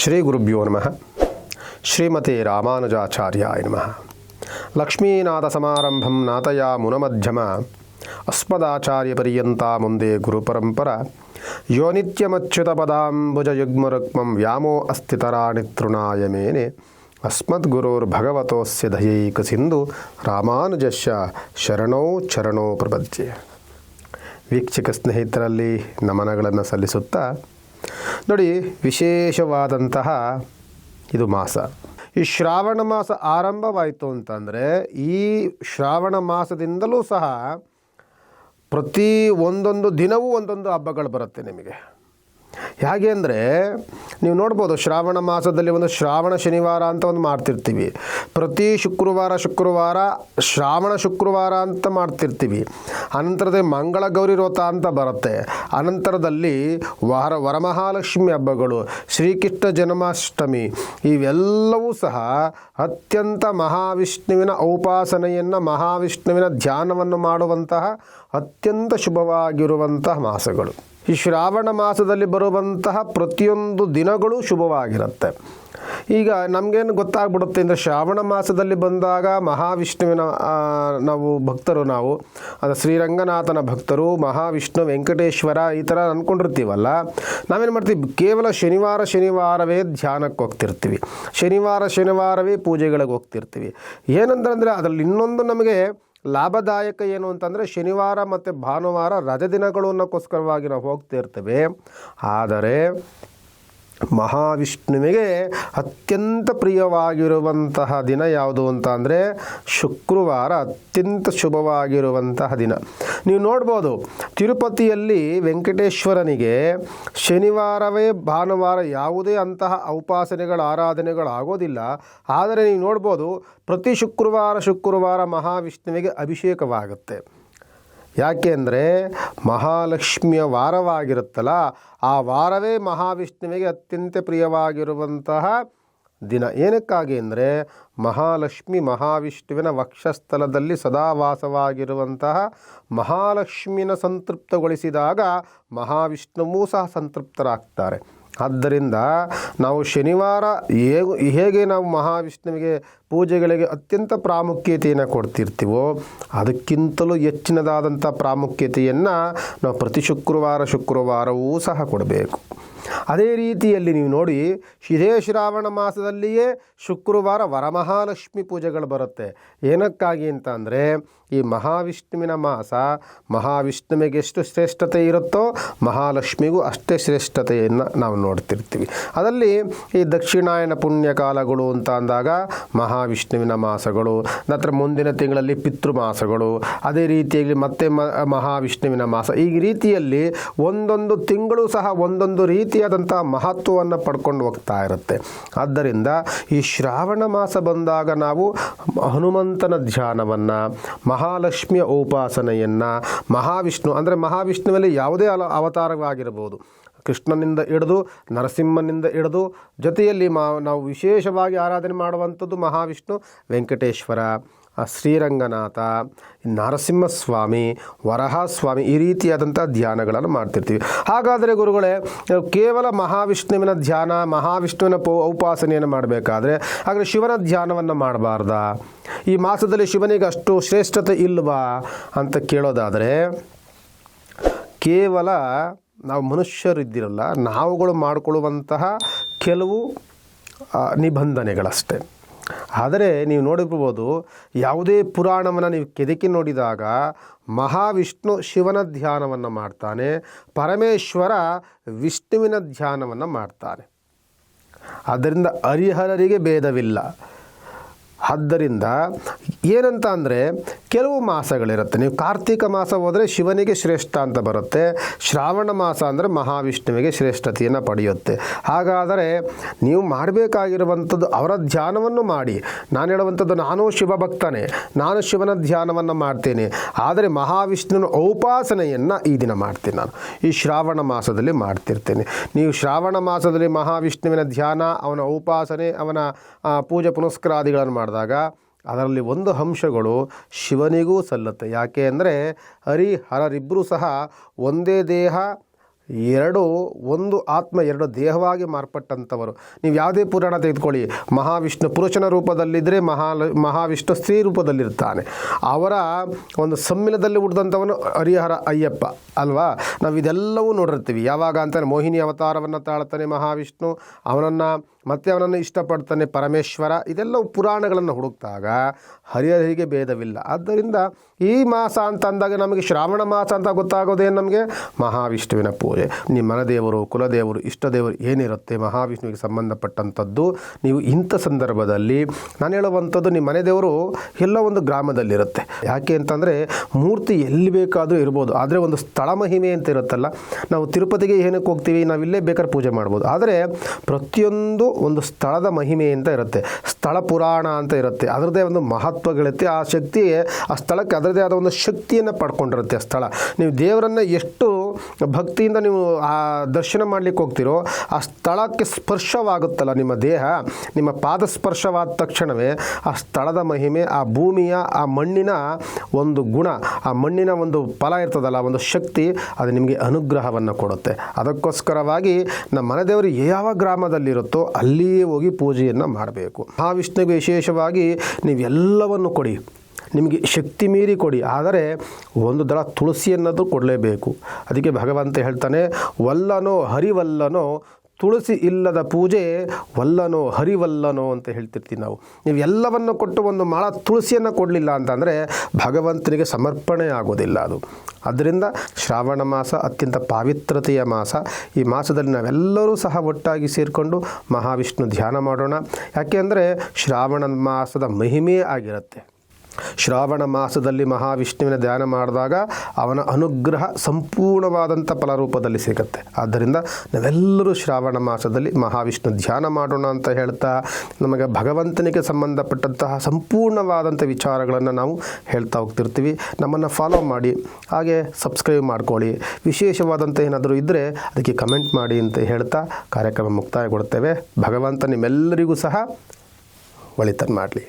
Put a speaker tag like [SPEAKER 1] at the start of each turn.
[SPEAKER 1] ಶ್ರೀ ಗುರುಭ್ಯೋ ನಮಃ. ಶ್ರೀಮತಿ ರಾಮಾನುಜಾಚಾರ್ಯಾಯ ನಮಃ. ಲಕ್ಷ್ಮೀನಾಥ ಸಮಾರಂಭಂ ನಾಥಯ ಮುನಮಧ್ಯಮ. ಅಸ್ಮದಾಚಾರ್ಯಪರ್ಯಂತ ಮುಂದೆ ಗುರುಪರಂಪರ. ಯೋನಿತ್ಯಮಚ್ಯುತ ಪದಾಂಬುಜ ಪದಾಂಬುಜಯುಗ್ಮರುಕ್ಮಂ ವ್ಯಾಮೋ ಅಸ್ಥಿತರಾಣಿ ತೃಣಾಯ ಮೇನೆ. ಅಸ್ಮದ್ಗುರೋರ್ಭಗವತೋಸ್ಯ ದಯೈಕ ಸಿಂಧು ರಾಮಾನುಜಸ್ಯ ಶರಣೋ ಚರಣೋ ಪ್ರಪದ್ಯ. ವೀಕ್ಷಕ ಸ್ನೇಹಿತರಲ್ಲಿ ನಮನಗಳನ್ನು ಸಲ್ಲಿಸುತ್ತಾ ನೋಡಿ, ವಿಶೇಷವಾದಂತಹ ಇದು ಮಾಸ. ಈ ಶ್ರಾವಣ ಮಾಸ ಆರಂಭವಾಯಿತು ಅಂತಂದರೆ, ಈ ಶ್ರಾವಣ ಮಾಸದಿಂದಲೂ ಸಹ ಪ್ರತಿ ಒಂದೊಂದು ದಿನವೂ ಒಂದೊಂದು ಹಬ್ಬಗಳು ಬರುತ್ತೆ ನಿಮಗೆ. ಹೇಗೆ ಅಂದರೆ, ನೀವು ನೋಡ್ಬೋದು ಶ್ರಾವಣ ಮಾಸದಲ್ಲಿ ಒಂದು ಶ್ರಾವಣ ಶನಿವಾರ ಅಂತ ಒಂದು ಮಾಡ್ತಿರ್ತೀವಿ. ಪ್ರತಿ ಶುಕ್ರವಾರ ಶುಕ್ರವಾರ ಶ್ರಾವಣ, ಶುಕ್ರವಾರ ಅಂತ ಮಾಡ್ತಿರ್ತೀವಿ. ಅನಂತರದಲ್ಲಿ ಮಂಗಳ ಗೌರಿ ವ್ರತ ಅಂತ ಬರುತ್ತೆ. ಅನಂತರದಲ್ಲಿ ವರ, ವರಮಹಾಲಕ್ಷ್ಮಿ ಹಬ್ಬಗಳು, ಶ್ರೀಕೃಷ್ಣ ಜನ್ಮಾಷ್ಟಮಿ, ಇವೆಲ್ಲವೂ ಸಹ ಅತ್ಯಂತ ಮಹಾವಿಷ್ಣುವಿನ ಔಪಾಸನೆಯನ್ನು ಮಹಾವಿಷ್ಣುವಿನ ಧ್ಯಾನವನ್ನು ಮಾಡುವಂತಹ ಅತ್ಯಂತ ಶುಭವಾಗಿರುವಂತಹ ಮಾಸಗಳು. ಈ ಶ್ರಾವಣ ಮಾಸದಲ್ಲಿ ಬರುವಂತಹ ಪ್ರತಿಯೊಂದು ದಿನಗಳು ಶುಭವಾಗಿರುತ್ತೆ. ಈಗ ನಮಗೇನು ಗೊತ್ತಾಗ್ಬಿಡುತ್ತೆ ಅಂದರೆ ಶ್ರಾವಣ ಮಾಸದಲ್ಲಿ ಬಂದಾಗ ಮಹಾವಿಷ್ಣುವಿನ ನಾವು ಭಕ್ತರು ನಾವು, ಅದು ಶ್ರೀರಂಗನಾಥನ ಭಕ್ತರು, ಮಹಾವಿಷ್ಣು, ವೆಂಕಟೇಶ್ವರ ಈ ಥರ ಅಂದ್ಕೊಂಡಿರ್ತೀವಲ್ಲ ನಾವೇನು ಮಾಡ್ತೀವಿ? ಕೇವಲ ಶನಿವಾರ ಶನಿವಾರವೇ ಧ್ಯಾನಕ್ಕೆ ಹೋಗ್ತಿರ್ತೀವಿ. ಶನಿವಾರ ಶನಿವಾರವೇ ಪೂಜೆಗಳಿಗೆ ಹೋಗ್ತಿರ್ತೀವಿ. ಏನಂದ್ರೆ ಅಂದರೆ ಅದರಲ್ಲಿ ಇನ್ನೊಂದು ನಮಗೆ ಲಾಭದಾಯಕ ಏನು ಅಂತಂದರೆ ಶನಿವಾರ ಮತ್ತು ಭಾನುವಾರ ರಜೆ ದಿನಗಳು ಅನ್ನೋಕ್ಕೋಸ್ಕರವಾಗಿ ನಾವು ಹೋಗ್ತಿರ್ತೇವೆ ಆದರೆ ಮಹಾವಿಷ್ಣುವಿಗೆ ಅತ್ಯಂತ ಪ್ರಿಯವಾಗಿರುವಂತಹ ದಿನ ಯಾವುದು ಅಂತ ಅಂದರೆ ಶುಕ್ರವಾರ, ಅತ್ಯಂತ ಶುಭವಾಗಿರುವಂತಹ ದಿನ. ನೀವು ನೋಡ್ಬೋದು, ತಿರುಪತಿಯಲ್ಲಿ ವೆಂಕಟೇಶ್ವರನಿಗೆ ಶನಿವಾರವೇ ಭಾನುವಾರ ಯಾವುದೇ ಅಂತಹ ಔಪಾಸನೆಗಳ, ಆರಾಧನೆಗಳು ಆಗೋದಿಲ್ಲ. ಆದರೆ ನೀವು ನೋಡ್ಬೋದು, ಪ್ರತಿ ಶುಕ್ರವಾರ ಶುಕ್ರವಾರ ಮಹಾವಿಷ್ಣುವಿಗೆ ಅಭಿಷೇಕವಾಗುತ್ತೆ. ಯಾಕೆ ಅಂದರೆ ಮಹಾಲಕ್ಷ್ಮಿಯ ವಾರವಾಗಿರುತ್ತಲ್ಲ, ಆ ವಾರವೇ ಮಹಾವಿಷ್ಣುವಿಗೆ ಅತ್ಯಂತ ಪ್ರಿಯವಾಗಿರುವಂತಹ ದಿನ. ಏನಕ್ಕಾಗಿ ಅಂದರೆ ಮಹಾಲಕ್ಷ್ಮಿ ಮಹಾವಿಷ್ಣುವಿನ ವಕ್ಷಸ್ಥಲದಲ್ಲಿ ಸದಾ ವಾಸವಾಗಿರುವಂತಹ ಮಹಾಲಕ್ಷ್ಮಿನ ಸಂತೃಪ್ತಗೊಳಿಸಿದಾಗ ಮಹಾವಿಷ್ಣುವೂ ಸಹ ಸಂತೃಪ್ತರಾಗ್ತಾರೆ. ಆದ್ದರಿಂದ ನಾವು ಶನಿವಾರ ಹೇಗೆ ಹೇಗೆ ನಾವು ಮಹಾವಿಷ್ಣುವಿಗೆ ಪೂಜೆಗಳಿಗೆ ಅತ್ಯಂತ ಪ್ರಾಮುಖ್ಯತೆಯನ್ನು ಕೊಡ್ತಿರ್ತೀವೋ ಅದಕ್ಕಿಂತಲೂ ಹೆಚ್ಚಿನದಾದಂಥ ಪ್ರಾಮುಖ್ಯತೆಯನ್ನು ನಾವು ಪ್ರತಿ ಶುಕ್ರವಾರ ಶುಕ್ರವಾರವೂ ಸಹ ಕೊಡಬೇಕು. ಅದೇ ರೀತಿಯಲ್ಲಿ ನೀವು ನೋಡಿ, ಇದೇ ಶ್ರಾವಣ ಮಾಸದಲ್ಲಿಯೇ ಶುಕ್ರವಾರ ವರಮಹಾಲಕ್ಷ್ಮಿ ಪೂಜೆಗಳು ಬರುತ್ತೆ. ಏನಕ್ಕಾಗಿ ಅಂತ ಅಂದರೆ, ಈ ಮಹಾವಿಷ್ಣುವಿನ ಮಾಸ ಮಹಾವಿಷ್ಣುವಿಗೆ ಎಷ್ಟು ಶ್ರೇಷ್ಠತೆ ಇರುತ್ತೋ ಮಹಾಲಕ್ಷ್ಮಿಗೂ ಅಷ್ಟೇ ಶ್ರೇಷ್ಠತೆಯನ್ನು ನಾವು ನೋಡ್ತಿರ್ತೀವಿ. ಅದರಲ್ಲಿ ಈ ದಕ್ಷಿಣಾಯನ ಪುಣ್ಯಕಾಲಗಳು ಅಂತ ಅಂದಾಗ ಮಹಾವಿಷ್ಣುವಿನ ಮಾಸಗಳು, ನಂತರ ಮುಂದಿನ ತಿಂಗಳಲ್ಲಿ ಪಿತೃಮಾಸಗಳು. ಅದೇ ರೀತಿಯಾಗಿ ಮತ್ತೆ ಮಹಾವಿಷ್ಣುವಿನ ಮಾಸ. ಈ ರೀತಿಯಲ್ಲಿ ಒಂದೊಂದು ತಿಂಗಳು ಸಹ ಒಂದೊಂದು ರೀತಿಯಾದಂಥ ಮಹತ್ವವನ್ನು ಪಡ್ಕೊಂಡು ಹೋಗ್ತಾ ಇರುತ್ತೆ. ಆದ್ದರಿಂದ ಈ ಶ್ರಾವಣ ಮಾಸ ಬಂದಾಗ ನಾವು ಹನುಮಂತನ ಧ್ಯಾನವನ್ನು, ಮಹಾಲಕ್ಷ್ಮಿಯ ಉಪಾಸನೆಯನ್ನು, ಮಹಾವಿಷ್ಣು, ಅಂದರೆ ಮಹಾವಿಷ್ಣುವಲ್ಲಿ ಯಾವುದೇ ಅಲ ಅವತಾರವಾಗಿರಬಹುದು ಕೃಷ್ಣನಿಂದ ಹಿಡಿದು ನರಸಿಂಹನಿಂದ ಹಿಡಿದು ಜೊತೆಯಲ್ಲಿ ಮಾ, ನಾವು ವಿಶೇಷವಾಗಿ ಆರಾಧನೆ ಮಾಡುವಂಥದ್ದು ಮಹಾವಿಷ್ಣು ವೆಂಕಟೇಶ್ವರ ಶ್ರೀರಂಗನಾಥ, ನರಸಿಂಹಸ್ವಾಮಿ, ವರಹಸ್ವಾಮಿ ಈ ರೀತಿಯಾದಂಥ ಧ್ಯಾನಗಳನ್ನು ಮಾಡ್ತಿರ್ತೀವಿ. ಹಾಗಾದರೆ ಗುರುಗಳೇ, ಕೇವಲ ಮಹಾವಿಷ್ಣುವಿನ ಧ್ಯಾನ, ಮಹಾವಿಷ್ಣುವಿನ ಪೋ, ಉಪಾಸನೆಯನ್ನು ಮಾಡಬೇಕಾದ್ರೆ, ಹಾಗಾದರೆ ಶಿವನ ಧ್ಯಾನವನ್ನು ಮಾಡಬಾರ್ದ? ಈ ಮಾಸದಲ್ಲಿ ಶಿವನಿಗೆ ಅಷ್ಟು ಶ್ರೇಷ್ಠತೆ ಇಲ್ವಾ ಅಂತ ಕೇಳೋದಾದರೆ, ಕೇವಲ ನಾವು ಮನುಷ್ಯರಿದ್ದಿರಲ್ಲ, ನಾವುಗಳು ಮಾಡಿಕೊಳ್ಳುವಂತಹ ಕೆಲವು ನಿಬಂಧನೆಗಳಷ್ಟೇ. ಆದರೆ ನೀವು ನೋಡಿರ್ಬೋದು, ಯಾವುದೇ ಪುರಾಣವನ್ನು ನೀವು ಕೆದಕಿ ನೋಡಿದಾಗ ಮಹಾವಿಷ್ಣು ಶಿವನ ಧ್ಯಾನವನ್ನು ಮಾಡ್ತಾನೆ, ಪರಮೇಶ್ವರ ವಿಷ್ಣುವಿನ ಧ್ಯಾನವನ್ನು ಮಾಡ್ತಾನೆ. ಆದ್ದರಿಂದ ಹರಿಹರರಿಗೆ ಭೇದವಿಲ್ಲ. ಆದ್ದರಿಂದ ಏನಂತ ಅಂದರೆ ಕೆಲವು ಮಾಸಗಳಿರುತ್ತೆ. ನೀವು ಕಾರ್ತಿಕ ಮಾಸ ಹೋದರೆ ಶಿವನಿಗೆ ಶ್ರೇಷ್ಠ ಅಂತ ಬರುತ್ತೆ. ಶ್ರಾವಣ ಮಾಸ ಅಂದರೆ ಮಹಾವಿಷ್ಣುವಿಗೆ ಶ್ರೇಷ್ಠತೆಯನ್ನು ಪಡೆಯುತ್ತೆ. ಹಾಗಾದರೆ ನೀವು ಮಾಡಬೇಕಾಗಿರುವಂಥದ್ದು ಅವರ ಧ್ಯಾನವನ್ನು ಮಾಡಿ. ನಾನು ಹೇಳುವಂಥದ್ದು ನಾನು ಶಿವಭಕ್ತನೇ. ನಾನು ಶಿವನ ಧ್ಯಾನವನ್ನು ಮಾಡ್ತೇನೆ. ಆದರೆ ಮಹಾವಿಷ್ಣುವಿನ ಔಪಾಸನೆಯನ್ನು ಈ ದಿನ ಮಾಡ್ತೀನಿ ನಾನು. ಈ ಶ್ರಾವಣ ಮಾಸದಲ್ಲಿ ಮಾಡ್ತಿರ್ತೇನೆ. ನೀವು ಶ್ರಾವಣ ಮಾಸದಲ್ಲಿ ಮಹಾವಿಷ್ಣುವಿನ ಧ್ಯಾನ, ಅವನ ಔಪಾಸನೆ ಅವನ ಪೂಜೆ ಪುನಸ್ಕಾರಾದಿಗಳನ್ನು ಮಾಡಿದಾಗ ಅದರಲ್ಲಿ ಒಂದು ಅಂಶಗಳು ಶಿವನಿಗೂ ಸಲ್ಲುತ್ತೆ. ಯಾಕೆ ಅಂದರೆ ಹರಿಹರರಿಬ್ಬರೂ ಸಹ ಒಂದೇ ದೇಹ, ಎರಡು, ಒಂದು ಆತ್ಮ, ಎರಡು ದೇಹವಾಗಿ ಮಾರ್ಪಟ್ಟಂಥವರು. ನೀವು ಯಾವುದೇ ಪುರಾಣ ತೆಗೆದುಕೊಳ್ಳಿ. ಮಹಾವಿಷ್ಣು ಪುರುಷನ ರೂಪದಲ್ಲಿದ್ದರೆ ಮಹಾ ಮಹಾವಿಷ್ಣು ಸ್ತ್ರೀ ರೂಪದಲ್ಲಿರ್ತಾನೆ. ಅವರ ಒಂದು ಸಮ್ಮಿಲದಲ್ಲಿ ಹುಟ್ಟಿದಂಥವನು ಹರಿಹರ ಅಯ್ಯಪ್ಪ, ಅಲ್ವಾ? ನಾವು ಇದೆಲ್ಲವೂ ನೋಡಿರ್ತೀವಿ. ಯಾವಾಗ ಅಂತಾನೆ ಮೋಹಿನಿ ಅವತಾರವನ್ನು ತಾಳ್ತಾನೆ ಮಹಾವಿಷ್ಣು. ಅವನನ್ನು ಮತ್ತೆ ಅವನನ್ನು ಇಷ್ಟಪಡ್ತಾನೆ ಪರಮೇಶ್ವರ. ಇದೆಲ್ಲವೂ ಪುರಾಣಗಳನ್ನು ಹುಡುಕ್ತಾಗ ಹರಿಹರಿಗೆ ಭೇದವಿಲ್ಲ. ಆದ್ದರಿಂದ ಈ ಮಾಸ ಅಂತ ಅಂದಾಗ ನಮಗೆ ಶ್ರಾವಣ ಮಾಸ ಅಂತ ಗೊತ್ತಾಗೋದೇನು ನಮಗೆ? ಮಹಾವಿಷ್ಣುವಿನ ಪೂಜೆ. ನಿಮ್ಮ ಮನದೇವರು, ಕುಲದೇವರು, ಇಷ್ಟದೇವರು ಏನಿರುತ್ತೆ ಮಹಾವಿಷ್ಣುವಿಗೆ ಸಂಬಂಧಪಟ್ಟಂಥದ್ದು? ನೀವು ಇಂಥ ಸಂದರ್ಭದಲ್ಲಿ ನಾನು ಹೇಳುವಂಥದ್ದು ನಿಮ್ಮ ಮನೆ ದೇವರು ಎಲ್ಲ ಒಂದು ಗ್ರಾಮದಲ್ಲಿರುತ್ತೆ. ಯಾಕೆ ಅಂತಂದರೆ ಮೂರ್ತಿ ಎಲ್ಲಿ ಬೇಕಾದರೂ ಇರ್ಬೋದು. ಆದರೆ ಒಂದು ಸ್ಥಳ ಮಹಿಮೆ ಅಂತ ಇರುತ್ತಲ್ಲ. ನಾವು ತಿರುಪತಿಗೆ ಏನಕ್ಕೆ ಹೋಗ್ತೀವಿ? ನಾವು ಇಲ್ಲೇ ಬೇಕಾದ್ರೆ ಪೂಜೆ ಮಾಡ್ಬೋದು. ಆದರೆ ಪ್ರತಿಯೊಂದು ಒಂದು ಸ್ಥಳದ ಮಹಿಮೆ ಅಂತ ಇರುತ್ತೆ. ಸ್ಥಳ ಪುರಾಣ ಅಂತ ಇರುತ್ತೆ. ಅದರದ್ದೇ ಒಂದು ಮಹತ್ವಗಳಿರುತ್ತೆ. ಆ ಶಕ್ತಿ ಆ ಸ್ಥಳಕ್ಕೆ ಅದರದೇ ಆದ ಒಂದು ಶಕ್ತಿಯನ್ನು ಪಡ್ಕೊಂಡಿರುತ್ತೆ ಆ ಸ್ಥಳ. ನೀವು ದೇವರನ್ನು ಎಷ್ಟು ಭಕ್ತಿಯಿಂದ ನೀವು ಆ ದರ್ಶನ ಮಾಡಲಿಕ್ಕೆ ಹೋಗ್ತಿರೋ, ಆ ಸ್ಥಳಕ್ಕೆ ಸ್ಪರ್ಶವಾಗುತ್ತಲ್ಲ ನಿಮ್ಮ ದೇಹ, ನಿಮ್ಮ ಪಾದ ಸ್ಪರ್ಶವಾದ ತಕ್ಷಣವೇ ಆ ಸ್ಥಳದ ಮಹಿಮೆ, ಆ ಭೂಮಿಯ, ಆ ಮಣ್ಣಿನ ಒಂದು ಗುಣ, ಆ ಮಣ್ಣಿನ ಒಂದು ಫಲ ಇರ್ತದಲ್ಲ ಒಂದು ಶಕ್ತಿ, ಅದು ನಿಮಗೆ ಅನುಗ್ರಹವನ್ನು ಕೊಡುತ್ತೆ. ಅದಕ್ಕೋಸ್ಕರವಾಗಿ ನಮ್ಮ ಮನೆದೇವರು ಯಾವ ಗ್ರಾಮದಲ್ಲಿರುತ್ತೋ ಅಲ್ಲಿಯೇ ಹೋಗಿ ಪೂಜೆಯನ್ನು ಮಾಡಬೇಕು. ಮಹಾವಿಷ್ಣುವಿಗೆ ವಿಶೇಷವಾಗಿ ನೀವೆಲ್ಲವನ್ನು ಕೊಡಿ. ನಿಮಗೆ ಶಕ್ತಿ ಮೀರಿ ಕೊಡಿ. ಆದರೆ ಒಂದು ದಳ ತುಳಸಿ ಅನ್ನೋದು ಕೊಡಲೇಬೇಕು. ಅದಕ್ಕೆ ಭಗವಂತ ಹೇಳ್ತಾನೆ, ವಲ್ಲನೋ ಹರಿವಲ್ಲನೋ, ತುಳಸಿ ಇಲ್ಲದ ಪೂಜೆ ವಲ್ಲನೋ ಹರಿವಲ್ಲನೋ ಅಂತ ಹೇಳ್ತಿರ್ತೀವಿ ನಾವು. ನೀವು ಎಲ್ಲವನ್ನು ಕೊಟ್ಟು ಒಂದು ಮಾಳ ತುಳಸಿಯನ್ನು ಕೊಡಲಿಲ್ಲ ಅಂತಂದರೆ ಭಗವಂತನಿಗೆ ಸಮರ್ಪಣೆ ಆಗೋದಿಲ್ಲ ಅದು. ಅದರಿಂದ ಶ್ರಾವಣ ಮಾಸ ಅತ್ಯಂತ ಪಾವಿತ್ರತೆಯ ಮಾಸ. ಈ ಮಾಸದಲ್ಲಿ ನಾವೆಲ್ಲರೂ ಸಹ ಒಟ್ಟಾಗಿ ಸೇರಿಕೊಂಡು ಮಹಾವಿಷ್ಣು ಧ್ಯಾನ ಮಾಡೋಣ. ಯಾಕೆ ಅಂದರೆ ಶ್ರಾವಣ ಮಾಸದ ಮಹಿಮೆಯೇ ಆಗಿರುತ್ತೆ. ಶ್ರಾವಣ ಮಾಸದಲ್ಲಿ ಮಹಾವಿಷ್ಣುವಿನ ಧ್ಯಾನ ಮಾಡಿದಾಗ ಅವನ ಅನುಗ್ರಹ ಸಂಪೂರ್ಣವಾದಂಥ ಫಲರೂಪದಲ್ಲಿ ಸಿಗುತ್ತೆ. ಆದ್ದರಿಂದ ನಾವೆಲ್ಲರೂ ಶ್ರಾವಣ ಮಾಸದಲ್ಲಿ ಮಹಾವಿಷ್ಣು ಧ್ಯಾನ ಮಾಡೋಣ ಅಂತ ಹೇಳ್ತಾ ನಮಗೆ ಭಗವಂತನಿಗೆ ಸಂಬಂಧಪಟ್ಟಂತಹ ಸಂಪೂರ್ಣವಾದಂಥ ವಿಚಾರಗಳನ್ನು ನಾವು ಹೇಳ್ತಾ ಹೋಗ್ತಿರ್ತೀವಿ. ನಮ್ಮನ್ನು ಫಾಲೋ ಮಾಡಿ, ಹಾಗೆ ಸಬ್ಸ್ಕ್ರೈಬ್ ಮಾಡ್ಕೊಳ್ಳಿ. ವಿಶೇಷವಾದಂಥ ಏನಾದರೂ ಇದ್ದರೆ ಅದಕ್ಕೆ ಕಮೆಂಟ್ ಮಾಡಿ ಅಂತ ಹೇಳ್ತಾ ಕಾರ್ಯಕ್ರಮ ಮುಕ್ತಾಯಗೊಳ್ತೇವೆ ಭಗವಂತ ನಿಮ್ಮೆಲ್ಲರಿಗೂ ಸಹ ಒಳಿತನ್ನು ಮಾಡಲಿ.